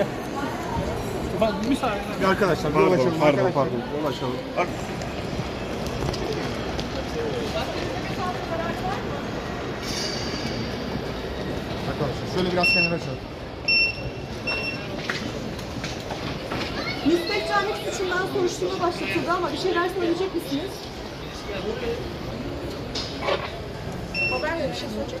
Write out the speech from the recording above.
Bir Arkadaşlar Pardon, ulaşalım. pardon, arkadaşlar. pardon. Ulaşalım. Arkadaşlar şöyle biraz kenara açalım. Müstehcenlik suçundan soruşturma başlatıldı ama bir şeyler söyleyecek misiniz? Haber bir şey söyleyecek